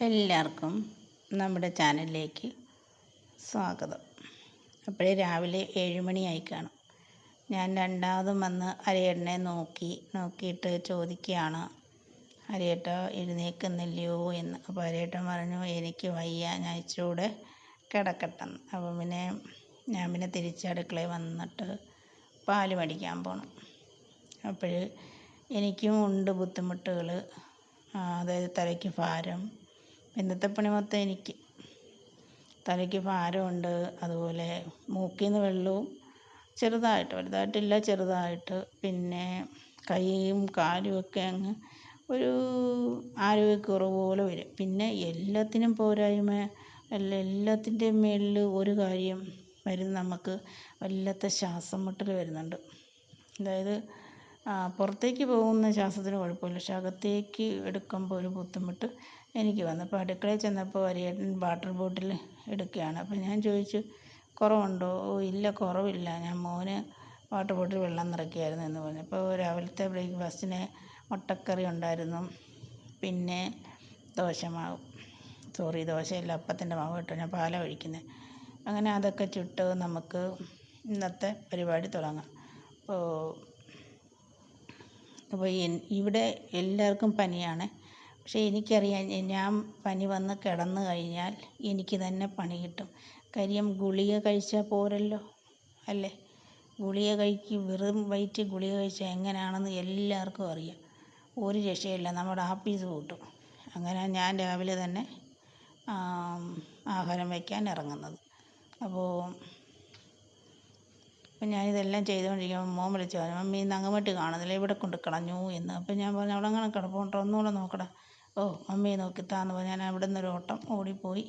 എല്ലാവർക്കും നമ്മുടെ ചാനലിലേക്ക് സ്വാഗതം. അപ്പോഴേ രാവിലെ ഏഴ് മണിയായി കാണും. ഞാൻ രണ്ടാമതും വന്ന് ഹരിയേട്ടനെ നോക്കി നോക്കിയിട്ട് ചോദിക്കുകയാണ് ഹരിയേട്ട എഴുന്നേൽക്കുന്നില്ലയോ? എന്ന്. അപ്പോൾ ഹരിയേട്ടൻ പറഞ്ഞു എനിക്ക് വയ്യ ഞാൻ ഇച്ചിരി കൂടെ കിടക്കട്ടെന്ന്. അപ്പം പിന്നെ ഞാൻ പിന്നെ തിരിച്ച് അടുക്കളയിൽ വന്നിട്ട് പാൽ മടിക്കാൻ പോകണം അപ്പോൾ എനിക്കും ഉണ്ട് ബുദ്ധിമുട്ടുകൾ. അതായത് തലയ്ക്ക് ഭാരം ഇന്നത്തെ പണി മൊത്തം എനിക്ക്. തലയ്ക്ക് ഭാരമുണ്ട്. അതുപോലെ മൂക്കിൽ നിന്ന് വെള്ളവും ചെറുതായിട്ട് വലുതായിട്ടില്ല ചെറുതായിട്ട്. പിന്നെ കൈയും കാലും ഒക്കെ അങ്ങ് ഒരു ആരോഗ്യക്കുറവ് പോലെ വരും. പിന്നെ എല്ലാത്തിനും പോരായ്മ അല്ല എല്ലാത്തിന്റെയും മേളിൽ ഒരു കാര്യം വരും നമുക്ക് വല്ലാത്ത ശ്വാസം മുട്ടൽ വരുന്നുണ്ട്. അതായത് പുറത്തേക്ക് പോകുന്ന ശ്വാസത്തിന് കുഴപ്പമില്ല. പക്ഷെ അകത്തേക്ക് എടുക്കുമ്പോൾ ഒരു ബുദ്ധിമുട്ട് എനിക്ക് വന്നു. അപ്പോൾ അടുക്കളയിൽ ചെന്നപ്പോൾ ഹരിയേട്ടൻ വാട്ടർ ബോട്ടിൽ എടുക്കുകയാണ്. അപ്പോൾ ഞാൻ ചോദിച്ചു കുറവുണ്ടോ? ഓ ഇല്ല കുറവില്ല. ഞാൻ മോന് വാട്ടർ ബോട്ടിൽ വെള്ളം നിറയ്ക്കുകയായിരുന്നു എന്ന് പറഞ്ഞു. അപ്പോൾ രാവിലത്തെ ബ്രേക്ക്ഫാസ്റ്റിന് മുട്ടക്കറി ഉണ്ടായിരുന്നു. പിന്നെ ദോശമാവ്. സോറി ദോശയല്ല അപ്പത്തിന്റെ മാവ് കേട്ടോ. ഞാൻ പാലാണ് ഒഴിക്കുന്നത് അങ്ങനെ അതൊക്കെ ചുട്ട് നമുക്ക് ഇന്നത്തെ പരിപാടി തുടങ്ങാം. അപ്പോൾ അപ്പോൾ ഇവിടെ എല്ലാവർക്കും പനിയാണ്. പക്ഷേ എനിക്കറിയാം ഞാൻ പനി വന്ന് കിടന്നു കഴിഞ്ഞാൽ എനിക്ക് തന്നെ പണി കിട്ടും. കാര്യം ഗുളിക കഴിച്ചാൽ പോരല്ലോ അല്ലേ? ഗുളിക കഴിക്കും വെറും വയറ്റിൽ ഗുളിക കഴിച്ചാൽ എങ്ങനെയാണെന്ന് എല്ലാവർക്കും അറിയാം. ഒരു രക്ഷയില്ല നമ്മുടെ ആപ്പീസ് കൂട്ടും അങ്ങനെ ഞാൻ രാവിലെ തന്നെ ആഹാരം വയ്ക്കാൻ ഇറങ്ങുന്നത്. അപ്പോൾ അപ്പം ഞാനിതെല്ലാം ചെയ്തുകൊണ്ടിരിക്കുമ്പോൾ മോൻ വിളിച്ചു പറഞ്ഞു മമ്മി ഇന്ന് അങ്ങോട്ട് കാണുന്നില്ല ഇവിടെ കൊണ്ട് കളഞ്ഞു എന്ന്. അപ്പം ഞാൻ പറഞ്ഞു അവിടെ അങ്ങനെ കിടപ്പുണ്ടോ? ഒന്നുകൂടെ നോക്കടാ. ഓ മമ്മി നോക്കിത്താന്ന് പറഞ്ഞ് ഞാൻ അവിടെ നിന്നൊരു ഓട്ടം ഓടിപ്പോയി.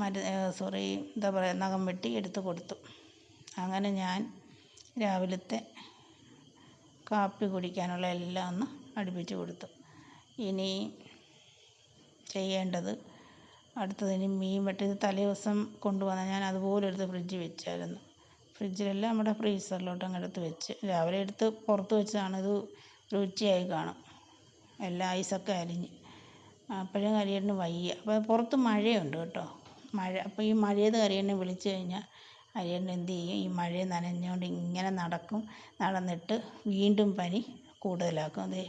മരു സോറി എന്താ പറയുക നഖം വെട്ടി എടുത്ത് കൊടുത്തു. അങ്ങനെ ഞാൻ രാവിലത്തെ കാപ്പി കുടിക്കാനുള്ള എല്ലാം ഒന്ന് അടുപ്പിച്ച് കൊടുത്തു. ഇനി ചെയ്യേണ്ടത് അടുത്തത് ഇനി മീൻ വെട്ടി തലേ ദിവസം കൊണ്ടുവന്ന ഞാൻ അതുപോലെ എടുത്ത് ഫ്രിഡ്ജ് വെച്ചായിരുന്നു. ഫ്രിഡ്ജിലല്ല നമ്മുടെ ഫ്രീസറിലോട്ട് അങ്ങ് എടുത്ത് വെച്ച് രാവിലെ എടുത്ത് പുറത്ത് വെച്ചതാണ് ഇത് രുചിയായി കാണും. എല്ലാ ഐസൊക്കെ അലിഞ്ഞ്. അപ്പോഴും കരിയേട്ടന് വയ്യ. അപ്പോൾ പുറത്ത് മഴയുണ്ട് കേട്ടോ. മഴ അപ്പോൾ ഈ മഴയത്ത് കരിയേട്ടനെ വിളിച്ച് കഴിഞ്ഞാൽ കരിയേട്ടൻ എന്ത് ചെയ്യും? ഈ മഴയിൽ നനഞ്ഞുകൊണ്ട് ഇങ്ങനെ നടക്കും. നടന്നിട്ട് വീണ്ടും പനി കൂടുതലാക്കും. അതേ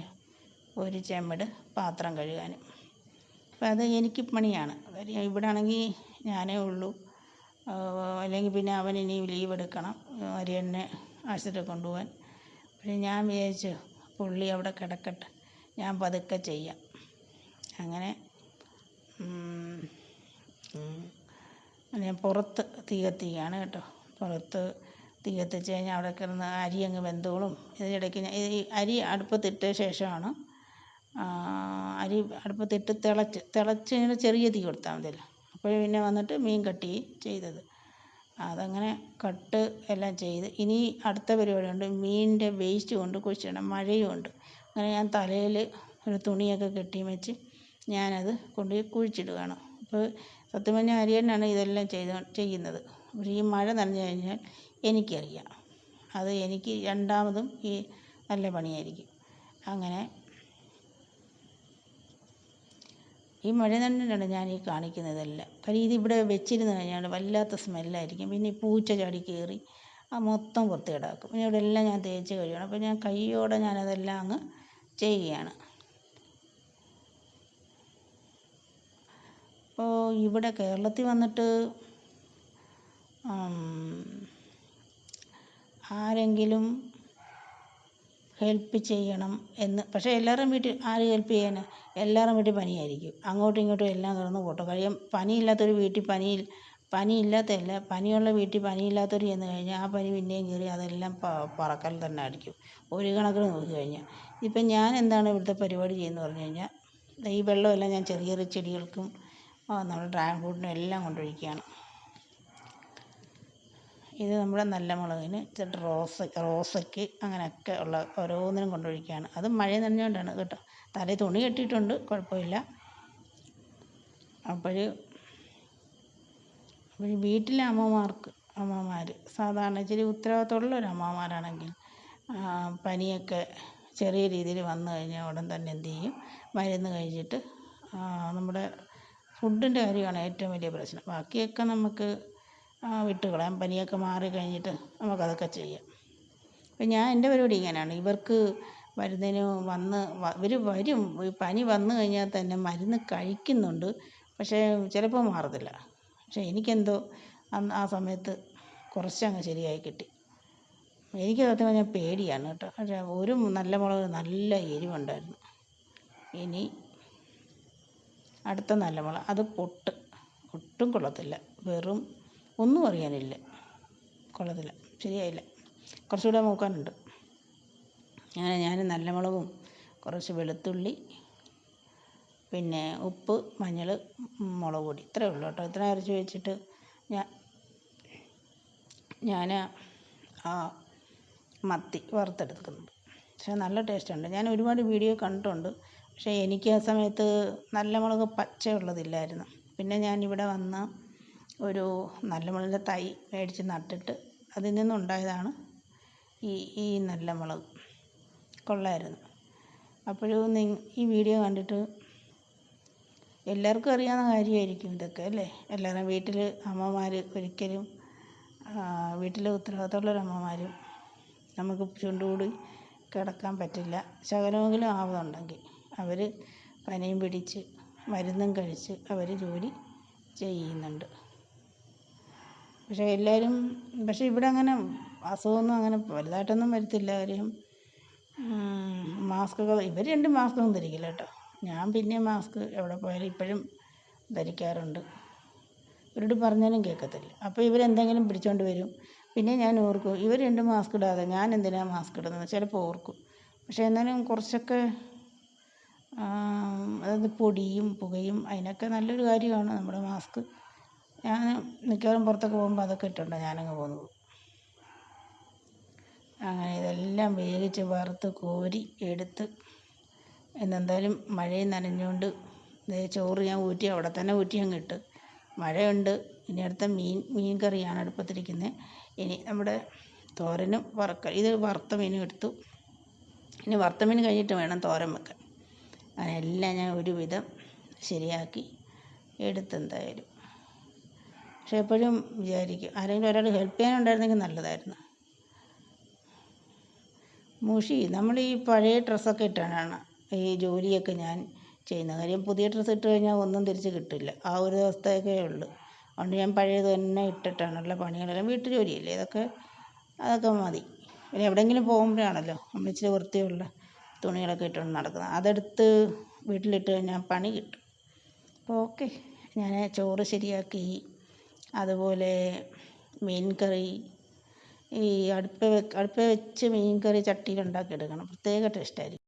ഒരു ചെമ്മട് പാത്രം കഴുകാനും അപ്പോൾ അത് എനിക്ക് പണിയാണ്. ഇവിടെ ആണെങ്കിൽ ഞാനേ ഉള്ളൂ. അല്ലെങ്കിൽ പിന്നെ അവൻ ഇനി ലീവ് എടുക്കണം. അരിയണ്ണെ ആശുപത്രി കൊണ്ടുപോകാൻ. പിന്നെ ഞാൻ വിചാരിച്ചു പുള്ളി അവിടെ കിടക്കട്ടെ. ഞാൻ പതുക്കെ ചെയ്യാം. അങ്ങനെ ഞാൻ പുറത്ത് തീ കത്തിക്കുകയാണ് കേട്ടോ. പുറത്ത് തീ കത്തിച്ച് കഴിഞ്ഞാൽ അവിടെ കിടന്ന് അരി അങ്ങ് വെന്തോളും. ഇതിനിടയ്ക്ക് ഞാൻ ഈ അരി അടുപ്പത്തിട്ട ശേഷമാണ് അരി അടുപ്പത്തിട്ട് തിളച്ച് തിളച്ച് കഴിഞ്ഞാൽ ചെറിയ തീ കൊടുത്താൽ മതിയല്ലോ അപ്പോഴും പിന്നെ വന്നിട്ട് മീൻ കട്ട് ചെയ്തത്. അതങ്ങനെ കട്ട് എല്ലാം ചെയ്ത് ഇനി അടുത്ത പരിപാടിയുണ്ട് മീനിന്റെ വേസ്റ്റ് കൊണ്ട് കുഴിച്ചിടണം മഴയുമുണ്ട്. അങ്ങനെ ഞാൻ തലയിൽ ഒരു തുണിയൊക്കെ കെട്ടി വെച്ച് ഞാനത് കൊണ്ടുപോയി കുഴിച്ചിടുകയാണ്. അപ്പോൾ സത്യം ഹരിയേട്ടനാണ് ഇതെല്ലാം ചെയ്ത് ചെയ്യുന്നത്. അപ്പോൾ ഈ മഴ നനഞ്ഞു കഴിഞ്ഞാൽ എനിക്കറിയാം. അത് എനിക്ക് രണ്ടാമതും ഈ നല്ല പണിയായിരിക്കും. അങ്ങനെ ഈ മഴ നനഞ്ഞിട്ടാണ് ഞാൻ ഈ കാണിക്കുന്നതെല്ലാം കാര്യം ഇതിവിടെ വെച്ചിരുന്ന് കഴിഞ്ഞാൽ വല്ലാത്ത സ്മെല്ലായിരിക്കും. പിന്നെ ഈ പൂച്ച ചാടി കയറി ആ മൊത്തം വൃത്തികേടാക്കും. പിന്നെ ഇവിടെ എല്ലാം ഞാൻ തേച്ച് കഴുകണം അപ്പോൾ ഞാൻ കൈയോടെ ഞാനതെല്ലാം അങ്ങ് ചെയ്യുകയാണ് അപ്പോൾ ഇവിടെ കേരളത്തിൽ വന്നിട്ട് ആരെങ്കിലും ഹെൽപ്പ് ചെയ്യണം എന്ന് പക്ഷേ എല്ലാവരും വീട്ടിൽ ആര് ഹെൽപ്പ് ചെയ്യാൻ എല്ലാവരും വീട്ടിൽ പനിയായിരിക്കും. അങ്ങോട്ടും ഇങ്ങോട്ടും എല്ലാം കിടന്ന് ഓട്ടം കാര്യം പനിയില്ലാത്തൊരു വീട്ടിൽ പനി പനിയില്ലാത്തതല്ല പനിയുള്ള വീട്ടിൽ പനിയില്ലാത്തവർ ചെന്ന് കഴിഞ്ഞാൽ ആ പനി പിന്നെയും കയറി അതെല്ലാം പറക്കൽ തന്നെ അടിക്കും. ഒരു കണക്കിന് നോക്കി കഴിഞ്ഞാൽ ഇപ്പം ഞാൻ എന്താണ് ഇവിടുത്തെ പരിപാടി ചെയ്യുന്നത് പറഞ്ഞു കഴിഞ്ഞാൽ ഈ വെള്ളമെല്ലാം ഞാൻ ചെറിയ ചെറിയ ചെടികൾക്കും നമ്മുടെ ഡ്രാഗൺ ഫ്രൂട്ടിനും എല്ലാം കൊണ്ടൊഴിക്കുകയാണ്. ഇത് നമ്മുടെ നല്ല മുളകിന് റോസ റോസയ്ക്ക് അങ്ങനെയൊക്കെ ഉള്ള ഓരോന്നിനും കൊണ്ടൊഴിക്കുകയാണ്. അത് മഴ നനഞ്ഞുകൊണ്ടാണ് കേട്ടോ. തലയിൽ തുണി കെട്ടിയിട്ടുണ്ട് കുഴപ്പമില്ല. അപ്പോൾ അപ്പോൾ വീട്ടിലെ അമ്മമാർക്ക് അമ്മമാർ സാധാരണ ഇച്ചിരി ഉത്തരവാദിത്തമുള്ള ഒരു അമ്മമാരാണെങ്കിൽ പനിയൊക്കെ ചെറിയ രീതിയിൽ വന്നു കഴിഞ്ഞാൽ ഉടൻ തന്നെ എന്തു ചെയ്യും? മരുന്ന് കഴിച്ചിട്ട് നമ്മുടെ ഫുഡിന്റെ കാര്യമാണ് ഏറ്റവും വലിയ പ്രശ്നം. ബാക്കിയൊക്കെ നമുക്ക് വിട്ട് കളയാം. പനിയൊക്കെ മാറി കഴിഞ്ഞിട്ട് നമുക്കതൊക്കെ ചെയ്യാം. അപ്പം ഞാൻ എന്റെ പരിപാടി ഇങ്ങനെയാണ്. ഇവർക്ക് മരുന്നിന് വന്ന് ഇവർ വരും. പനി വന്നു കഴിഞ്ഞാൽ തന്നെ മരുന്ന് കഴിക്കുന്നുണ്ട്. പക്ഷേ ചിലപ്പോൾ മാറത്തില്ല. പക്ഷേ എനിക്കെന്തോ അന്ന് ആ സമയത്ത് കുറച്ചങ്ങ് ശരിയായി കിട്ടി. എനിക്ക് സത്യം പറഞ്ഞാൽ പേടിയാണ് കേട്ടോ. പക്ഷേ ഒരു നല്ല മുളക് നല്ല എരിവുണ്ടായിരുന്നു. ഇനി അടുത്ത നല്ല മുളക് അത് പൊട്ട്. ഒട്ടും കൊള്ളത്തില്ല. വെറും ഒന്നും അറിയാനില്ല. കൊള്ളത്തില്ല. ശരിയായില്ല. കുറച്ചുകൂടെ നോക്കാനുണ്ട് അങ്ങനെ ഞാൻ നല്ല മുളകും കുറച്ച് വെളുത്തുള്ളി പിന്നെ ഉപ്പ് മഞ്ഞൾ മുളക് പൊടി. ഇത്രയേ ഉള്ളൂ കേട്ടോ. ഇത്രയും അരച്ച് വെച്ചിട്ട് ഞാൻ ഞാൻ ആ മത്തി വറുത്തെടുക്കുന്നത് പക്ഷേ നല്ല ടേസ്റ്റുണ്ട്. ഞാൻ ഒരുപാട് വീഡിയോ കണ്ടിട്ടുണ്ട്. പക്ഷേ എനിക്ക് ആ സമയത്ത് നല്ല മുളക് പച്ചയുള്ളതില്ലായിരുന്നു. പിന്നെ ഞാൻ ഇവിടെ വന്ന് ഒരു നല്ല മുളകിന്റെ തൈ മേടിച്ച് നട്ടിട്ട് അതിൽ നിന്നുണ്ടായതാണ് ഈ ഈ നല്ല മുളക്. കൊള്ളായിരുന്നു. അപ്പോഴും ഈ വീഡിയോ കണ്ടിട്ട് എല്ലാവർക്കും അറിയാവുന്ന കാര്യമായിരിക്കും ഇതൊക്കെ അല്ലേ? എല്ലാവരും വീട്ടിൽ അമ്മമാർ ഒരിക്കലും വീട്ടിലെ ഉത്തരവാദിത്തമുള്ളൊരു അമ്മമാരും നമുക്ക് ചുണ്ടുകൂടി കിടക്കാൻ പറ്റില്ല. ശകലമെങ്കിലും ആവുന്നുണ്ടെങ്കിൽ അവർ പനിയും പിടിച്ച് മരുന്നും കഴിച്ച് അവർ ജോലി ചെയ്യുന്നുണ്ട്. പക്ഷേ എല്ലാവരും പക്ഷേ ഇവിടെ അങ്ങനെ അസുഖമൊന്നും അങ്ങനെ വലുതായിട്ടൊന്നും വരത്തില്ല. കാര്യം മാസ്കൊക്കെ ഇവർ രണ്ടും മാസ്കൊന്നും ധരിക്കില്ല കേട്ടോ. ഞാൻ പിന്നെ മാസ്ക് എവിടെ പോയാലും ഇപ്പോഴും ധരിക്കാറുണ്ട്. ഇവരോട് പറഞ്ഞാലും കേൾക്കത്തില്ല. അപ്പോൾ ഇവരെന്തെങ്കിലും പിടിച്ചുകൊണ്ട് വരും. പിന്നെ ഞാൻ ഓർക്കും ഇവർ രണ്ടും മാസ്ക് ഇടാതെ ഞാൻ എന്തിനാണ് മാസ്ക് ഇടുന്നത് ചിലപ്പോൾ ഓർക്കും. പക്ഷേ എന്നാലും കുറച്ചൊക്കെ അതായത് പൊടിയും പുകയും അതിനൊക്കെ നല്ലൊരു കാര്യമാണ് നമ്മുടെ മാസ്ക് ഞാൻ മിക്കവാറും പുറത്തൊക്കെ പോകുമ്പോൾ അതൊക്കെ ഇട്ടുകൊണ്ടാണ് ഞാനങ്ങ് പോകുന്നത്. അങ്ങനെ ഇതെല്ലാം വേവിച്ച് വറുത്ത് കോരി എടുത്ത് ഇന്നെന്തായാലും മഴയും ദേ ചോറ് ഞാൻ ഊറ്റി അവിടെ തന്നെ ഊറ്റി അങ്ങ് ഇട്ട്. മഴയുണ്ട്. ഇനി അടുത്ത മീൻ മീൻ കറിയാണ് അടുപ്പത്തിരിക്കുന്നത് ഇനി നമ്മുടെ തോരനും വറക്ക ഇത് വറുത്ത മീനും എടുത്തു. ഇനി വറുത്ത മീൻ കഴിഞ്ഞിട്ട് വേണം തോരൻ വെക്കാൻ. എല്ലാം ഞാൻ ഒരുവിധം ശരിയാക്കി എടുത്തെന്തായാലും. പക്ഷെ എപ്പോഴും വിചാരിക്കും ആരെങ്കിലും ഒരാൾ ഹെൽപ്പ് ചെയ്യാനുണ്ടായിരുന്നെങ്കിൽ നല്ലതായിരുന്നു. മുഷി നമ്മൾ ഈ പഴയ ഡ്രസ്സൊക്കെ ഇട്ടാണ് ഈ ജോലിയൊക്കെ ഞാൻ ചെയ്യുന്ന കാര്യം പുതിയ ഡ്രസ്സ് ഇട്ട് കഴിഞ്ഞാൽ ഒന്നും തിരിച്ച് കിട്ടില്ല. ആ ഒരു അവസ്ഥയൊക്കെയേ ഉള്ളൂ. അതുകൊണ്ട് ഞാൻ പഴയത് തന്നെ ഇട്ടിട്ടാണ് ഉള്ള പണികളെല്ലാം. വീട്ടു ജോലിയല്ലേ ഇതൊക്കെ? അതൊക്കെ മതി. പിന്നെ എവിടെയെങ്കിലും പോകുമ്പോഴാണല്ലോ നമ്മൾ ഇച്ചിരി വൃത്തിയുള്ള തുണികളൊക്കെ ഇട്ടുകൊണ്ട് നടക്കുന്നത്. അതെടുത്ത് വീട്ടിലിട്ട് കഴിഞ്ഞാൽ പണി കിട്ടും. അപ്പോൾ ഓക്കെ. ഞാൻ ചോറ് ശരിയാക്കി. അതുപോലെ മീൻ കറി. ഈ അടുപ്പ് അടുപ്പിൽ വെച്ച് മീൻ കറി ചട്ടിയിൽ ഉണ്ടാക്കി എടുക്കണം. പ്രത്യേക ടേസ്റ്റായിരിക്കും.